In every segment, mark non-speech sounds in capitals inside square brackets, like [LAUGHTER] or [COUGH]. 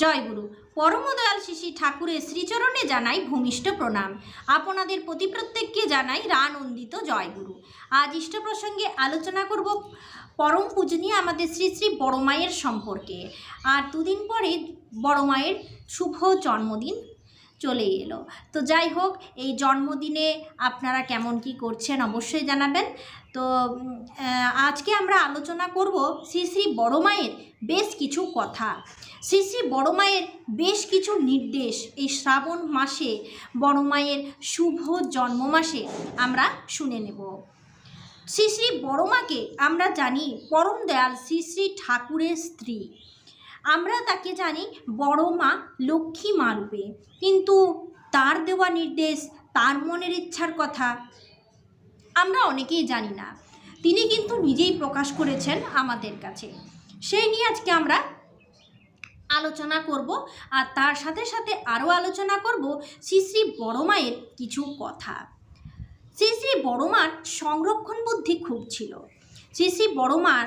জয়গুরু পরমদয়াল শিশি ঠাকুরের শ্রীচরণে জানাই ভূমিষ্ঠ প্রণাম। আপনাদের প্রতি প্রত্যেককে জানাই রানন্দিত জয়গুরু আজ ইষ্ট প্রসঙ্গে আলোচনা করব পরম পূজনীয় আমাদের শ্রী শ্রী বড়মায়ের সম্পর্কে। আর দুদিন পরে বড়মায়ের শুভ জন্মদিন। চলে এলো। তো যাই হোক, এই জন্মদিনে আপনারা কেমন কি করছেন অবশ্যই জানাবেন। তো আজকে আমরা আলোচনা করব শ্রী শ্রী বড় মায়ের বেশ কিছু কথা। শ্রী শ্রী বড় মায়ের বেশ কিছু নির্দেশ এই শ্রাবণ মাসে, বড় মায়ের শুভ জন্ম মাসে আমরা শুনে নেব। শ্রী শ্রী বড় মাকে আমরা জানি পরম দয়াল শ্রী শ্রী ঠাকুরের স্ত্রী। আমরা তাকে জানি বড় মা লক্ষ্মী মা রূপে। কিন্তু তার দেওয়া নির্দেশ, তার মনের ইচ্ছার কথা আমরা অনেকেই জানি না। তিনি কিন্তু নিজেই প্রকাশ করেছেন আমাদের কাছে। সেই নিয়ে আজকে আমরা আলোচনা করব আর তার সাথে সাথে আরও আলোচনা করব শ্রী শ্রী বড় মায়ের কিছু কথা। শ্রী শ্রী বড় মার সংরক্ষণ বুদ্ধি খুব ছিল। শ্রী শ্রী বড় মার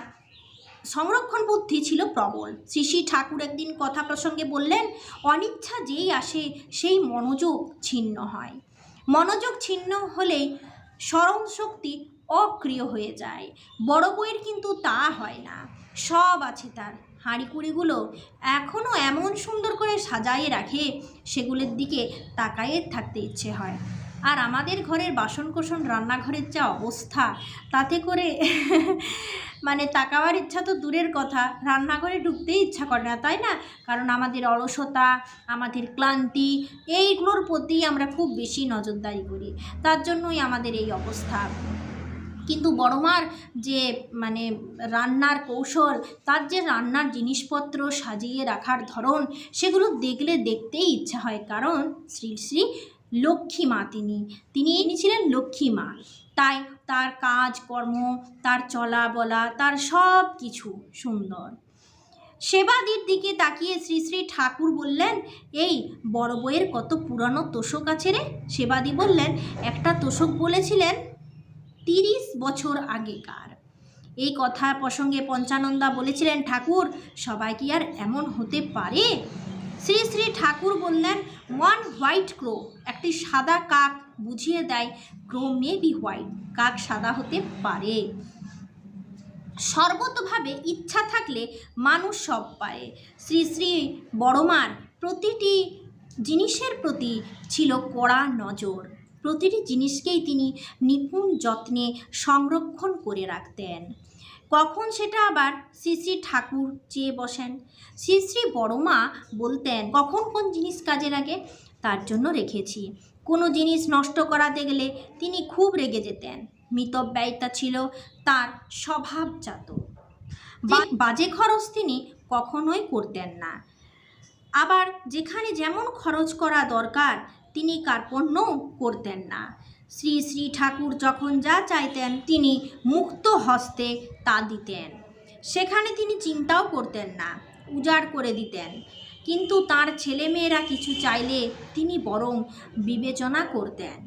সংরক্ষণ বুদ্ধি ছিল প্রবল। শ্রী শ্রী ঠাকুর একদিন কথা প্রসঙ্গে বললেন, অনিচ্ছা যেই আসে, সেই মনোযোগ ছিন্ন হয়। মনোযোগ ছিন্ন হলে স্মরণ শক্তি অক্রিয় হয়ে যায়। বড় বইয়ের কিন্তু তা হয় না। সব আছে তার। হাঁড়িকুড়িগুলো এখনও এমন সুন্দর করে সাজায়ে রাখে, সেগুলোর দিকে তাকায়ে থাকতে ইচ্ছে হয়। আর আমাদের ঘরের বাসন কোসন রান্নাঘরের যা অবস্থা, তাতে করে [LAUGHS] মানে তাকাবার ইচ্ছা তো দূরের কথা। রান্নাঘরে ঢুকতেই ইচ্ছা করে না, তাই না? কারণ আমাদের অলসতা, আমাদের ক্লান্তি, এইগুলোর প্রতি আমরা খুব বেশি নজরদারি করি। তার জন্যই আমাদের এই অবস্থা। কিন্তু বড়মার যে মানে রান্নার কৌশল, তার যে রান্নার জিনিসপত্র সাজিয়ে রাখার ধরন, সেগুলো দেখলে দেখতেই ইচ্ছা হয়। কারণ শ্রী শ্রী লক্ষ্মী মা তিনি। তিনি ছিলেন লক্ষ্মী মা। তাই তার কাজ, কর্ম, তার চলা বলা, তার সব কিছু সুন্দর। সেবাদির দিকে তাকিয়ে শ্রী শ্রী ঠাকুর বললেন, এই বড় বইয়ের কত পুরানো তোষক আছে রে? সেবাদি বললেন, একটা তোষক বলেছিলেন তিরিশ বছর আগেকার। এই কথা প্রসঙ্গে পঞ্চানন্দা বলেছিলেন, ঠাকুর, সবাই কি আর এমন হতে পারে? শ্রী শ্রী ঠাকুর বললেন ওয়ান হোয়াইট ক্রো একটি সাদা কাক বুঝিয়ে দেয় ক্রো মে বি হোয়াইট কাক সাদা হতে পারে। সর্বতভাবে ইচ্ছা থাকলে মানুষ সব পারে। শ্রী শ্রী বড়মার প্রতিটি জিনিসের প্রতি ছিল কড়া নজর। প্রতিটি জিনিসকেই তিনি নিপুণ যত্নে সংরক্ষণ করে রাখতেন। কখন সেটা আবার শ্রী শ্রী ঠাকুর চেয়ে বসেন। শ্রী শ্রী বড়মা বলতেন, কখন কোন জিনিস কাজে লাগে তার জন্য রেখেছি। কোনো জিনিস নষ্ট করাতে গেলে তিনি খুব রেগে যেতেন। মিতব্যয়িতা ছিল তার স্বভাবজাত। বাজে খরচ তিনি কখনোই করতেন না। আবার যেখানে যেমন খরচ করা দরকার, তিনি কার্পণ্যও করতেন না। শ্রী শ্রী ঠাকুর যখন যা চাইতেন, তিনি মুক্ত হস্তে তা দিতেন। সেখানে তিনি চিন্তাও করতেন না, উজাড় করে দিতেন। কিন্তু তার ছেলেমেয়েরা কিছু চাইলে তিনি বরং বিবেচনা করতেন।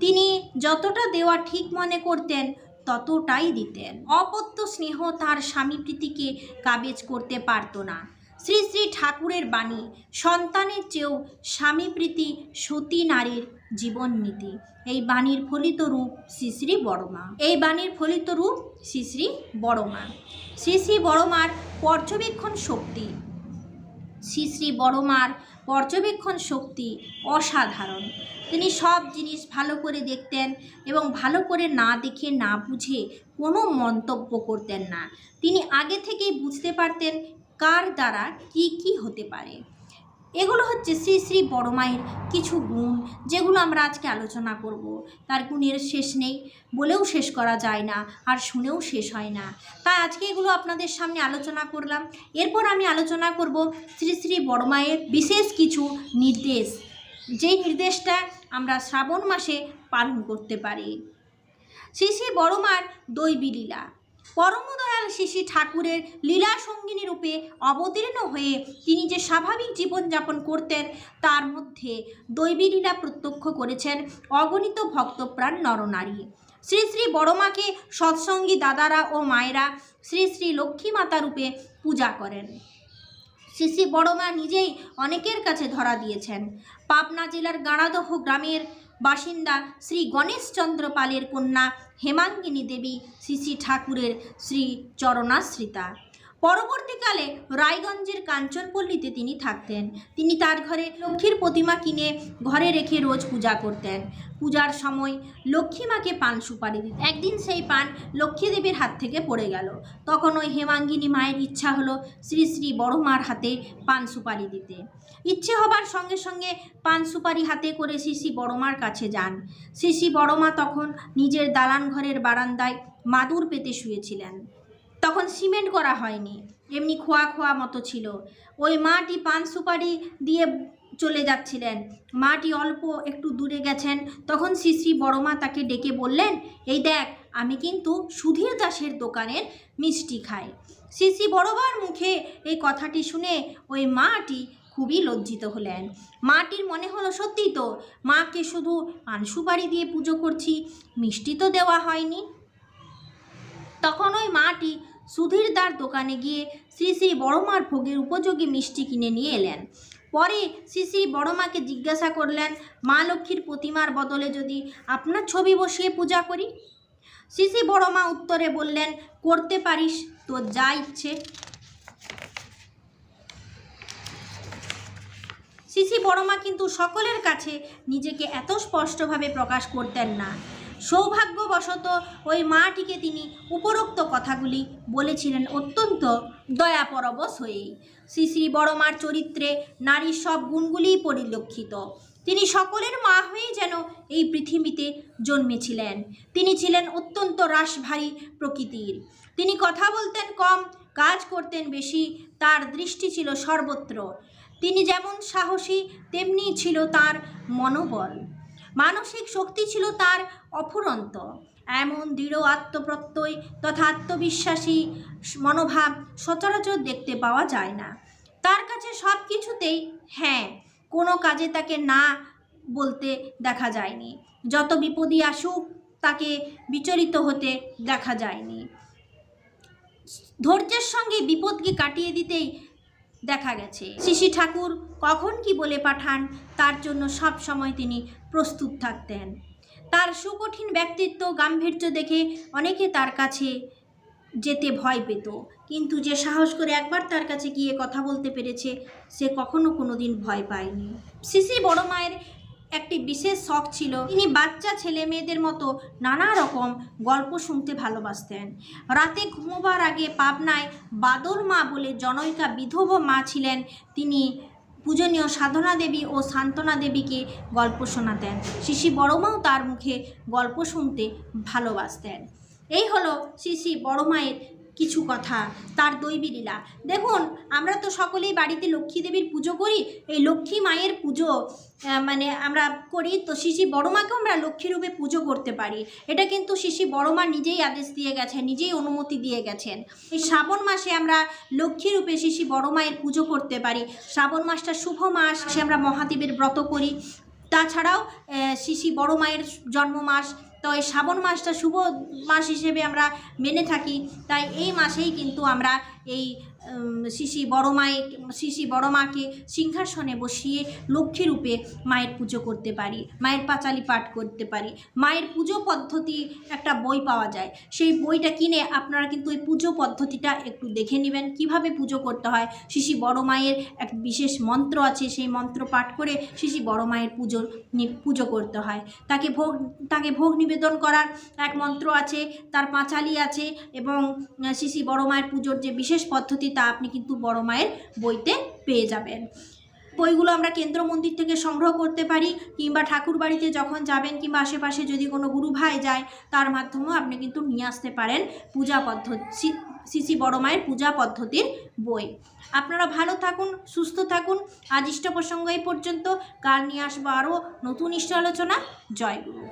তিনি যতটা দেওয়া ঠিক মনে করতেন, ততটাই দিতেন। অপত্য স্নেহ তার স্বামী প্রীতিকে কাবেজ করতে পারত না। শ্রী শ্রী ঠাকুরের বাণী, সন্তানের চেয়েও স্বামী প্রীতি সতী নারীর জীবন নীতি। এই বাণীর ফলিত রূপ শ্রী শ্রী বড়মা। এই বাণীর ফলিত রূপ শ্রী শ্রী বড়মা। শ্রী শ্রী বড়মার পর্যবেক্ষণ শক্তি। শ্রী শ্রী বড়মার পর্যবেক্ষণ শক্তি অসাধারণ। তিনি সব জিনিস ভালো করে দেখতেন এবং ভালো করে না দেখে না বুঝে কোনো মন্তব্য করতেন না। তিনি আগে থেকেই বুঝতে পারতেন কার দ্বারা কি কি হতে পারে। এগুলো হচ্ছে শ্রী শ্রী বড় মায়ের কিছু গুণ যেগুলো আমরা আজকে আলোচনা করব। তার গুণের শেষ নেই, বলেও শেষ করা যায় না আর শুনেও শেষ হয় না। তাই আজকে এগুলো আপনাদের সামনে আলোচনা করলাম। এরপর আমি আলোচনা করব শ্রী শ্রী বড় মায়ের বিশেষ কিছু নির্দেশ। যেই নির্দেশটা আমরা শ্রাবণ মাসে পালন করতে পারি। শ্রী শ্রী বড়মার দৈবী লীলা। পরমদয়াল শিশি ঠাকুরের লীলা সঙ্গিনী রূপে অবতীর্ণ হয়ে তিনি যে স্বাভাবিক জীবনযাপন করতেন, তার মধ্যে দৈবী লীলা প্রত্যক্ষ করেছেন অগণিত ভক্তপ্রাণ নরনারী। শ্রী শ্রী বড়মাকে সৎসঙ্গী দাদারা ও মায়েরা শ্রী শ্রী লক্ষ্মী মাতা রূপে পূজা করেন। শ্রী শ্রী বড়মা নিজেই অনেকের কাছে ধরা দিয়েছেন। পাবনা জেলার গাড়াদহ গ্রামের বাসিন্দা শ্রী গণেশচন্দ্র পালের কন্যা হেমাঙ্গিনী দেবী শ্রী শ্রী ঠাকুরের শ্রী চরণাশ্রিতা। পরবর্তীকালে রায়গঞ্জের কাঞ্চনপল্লীতে তিনি থাকতেন। তিনি তার ঘরে লক্ষ্মীর প্রতিমা কিনে ঘরে রেখে রোজ পূজা করতেন। পূজার সময় লক্ষ্মী মাকে পান সুপারি দিতেন। একদিন সেই পান লক্ষ্মী দেবীর হাত থেকে পড়ে গেল। তখন ওই হেমাঙ্গিনী মায়ের ইচ্ছা হলো শ্রী শ্রী বড় মার হাতে পান সুপারি দিতে। ইচ্ছে হবার সঙ্গে সঙ্গে পান সুপারি হাতে করে শিশি বড়মার কাছে যান। শিশি বড়মা তখন নিজের দালান ঘরের বারান্দায় মাদুর পেতে শুয়েছিলেন। তখন সিমেন্ট করা হয়নি। এমনি খোয়া খোয়া মতো ছিল। ওই মাটি পান সুপারি দিয়ে চলে যাচ্ছিলেন। মাটি অল্প একটু দূরে গেছেন। তখন শ্রী বড়মা তাকে ডেকে বললেন, এই দেখ, আমি কিন্তু সুধীর দাসের দোকানের মিষ্টি খাই। শ্রী বড়বার মুখে এই কথাটি শুনে ওই মাটি খুবই লজ্জিত হলেন। মাটির মনে হলো সত্যি তো, মাকে শুধু পান সুপারি দিয়ে পুজো করছি, মিষ্টি তো দেওয়া হয়নি। তখন ওই মাটি সুধীরদার দোকানে গিয়ে শ্রী শ্রী বড়মার ভোগের উপযোগী মিষ্টি কিনে নিয়ে এলেন। পরে শ্রী শ্রী বড়মাকে জিজ্ঞাসা করলেন, মা লক্ষ্মীর প্রতিমার বদলে যদি আপনার ছবি বসিয়ে পূজা করি? শ্রী শ্রী বড়মা উত্তরে বললেন, করতে পারিস, তোর যা ইচ্ছে। সিসি বড়মা কিন্তু সকলের কাছে নিজেকে এত স্পষ্টভাবে প্রকাশ করতেন না। সৌভাগ্যবশত ওই মাটিকে তিনি উপরোক্ত কথাগুলি বলেছিলেন অত্যন্ত দয়াপরবশ হয়েই। শ্রী শ্রী বড়মার চরিত্রে নারীর সব গুণগুলিই পরিলক্ষিত। তিনি সকলের মা হয়েই যেন এই পৃথিবীতে জন্মেছিলেন। তিনি ছিলেন অত্যন্ত রাশভারী প্রকৃতির। তিনি কথা বলতেন কম, কাজ করতেন বেশি, তার দৃষ্টি ছিল সর্বত্র। তিনি যেমন সাহসী, তেমনি ছিল তার মনোবল। মানসিক শক্তি ছিল তার অফুরন্ত। এমন দৃঢ় আত্মপ্রত্যয় তথা আত্মবিশ্বাসী মনোভাব সচরাচর দেখতে পাওয়া যায় না। তার কাছে সব কিছুতেই হ্যাঁ কোনো কাজে তাকে না বলতে দেখা যায়নি। যত বিপদই আসুক, তাকে বিচলিত হতে দেখা যায়নি। ধৈর্যের সঙ্গে বিপদকে কাটিয়ে দিতেই দেখা গেছে। শিশি ঠাকুর কখন কি বলে পাঠান, তার জন্য সব সময় তিনি প্রস্তুত থাকতেন। তার সুকঠিন ব্যক্তিত্ব গাম্ভীর্য দেখে অনেকে তার কাছে যেতে ভয় পেত। কিন্তু যে সাহস করে একবার তার কাছে গিয়ে কথা বলতে পেরেছে, সে কখনো কোনো দিন ভয় পায়নি। শিশি বড় মায়ের একটি বিশেষ শখ ছিল। তিনি বাচ্চা ছেলে মেয়েদের মতো নানা রকম গল্প শুনতে ভালোবাসতেন। রাতে ঘুমোবার আগে পাবনায় বাদল মা বলে জনৈকা বিধব মা ছিলেন। তিনি পূজনীয় সাধনা দেবী ও সান্ত্বনা দেবীকে গল্প শোনাতেন। শিশি বড়মাও তার মুখে গল্প শুনতে ভালোবাসতেন। এই হলো শিশি বড় মায়ের কিছু কথা, তার দৈবী লীলা। দেখুন, আমরা তো সকলেই বাড়িতে লক্ষ্মী দেবীর পুজো করি, এই লক্ষ্মী মায়ের পুজো মানে আমরা করি, তো শিশি বড় মাকেও আমরা লক্ষ্মী রূপে পুজো করতে পারি। এটা কিন্তু শিশি বড় মা নিজেই আদেশ দিয়ে গেছেন, নিজেই অনুমতি দিয়ে গেছেন। এই শ্রাবণ মাসে আমরা লক্ষ্মী রূপে শিশি বড় মায়ের পুজো করতে পারি। শ্রাবণ মাসটা শুভ মাস, সে আমরা মহাদেবের ব্রত করি। তাছাড়াও শিশি বড় মায়ের জন্ম মাস তো এই শ্রাবণ মাসটা শুভ মাস হিসেবে আমরা মেনে থাকি। তাই এই মাসেই কিন্তু আমরা এই শিশি বড় মায়ের শিশি বড় মাকে সিংহাসনে বসিয়ে লক্ষ্মী রূপে মায়ের পুজো করতে পারি, মায়ের পাঁচালি পাঠ করতে পারি। মায়ের পুজো পদ্ধতি একটা বই পাওয়া যায়। সেই বইটা কিনে আপনারা কিন্তু ওই পুজো পদ্ধতিটা একটু দেখে নেবেন। কীভাবে পুজো করতে হয়? শিশি বড় মায়ের এক বিশেষ মন্ত্র আছে, সেই মন্ত্র পাঠ করে শিশি বড় মায়ের পুজো নি- পুজো করতে হয়। তাকে ভোগ তাকে ভোগ নিবেদন করার এক মন্ত্র আছে, তার পাঁচালি আছে এবং শিশি বড় মায়ের পুজোর যে বিশেষ পদ্ধতি তা আপনি কিন্তু বড় মায়ের বইতে পেয়ে যাবেন। বইগুলো আমরা কেন্দ্র মন্দির থেকে সংগ্রহ করতে পারি কিংবা ঠাকুর বাড়িতে যখন যাবেন কিংবা আশেপাশে যদি কোনো গুরু ভাই যায়, তার মাধ্যমেও আপনি কিন্তু নিয়ে আসতে পারেন পূজা পদ্ধতি শিশি বড় মায়ের পূজা পদ্ধতির বই। আপনারা ভালো থাকুন, সুস্থ থাকুন। আজ ইষ্ট প্রসঙ্গ এই পর্যন্ত। কাল নিয়ে আসব আরও নতুন ইষ্ট আলোচনা। জয় গুরু।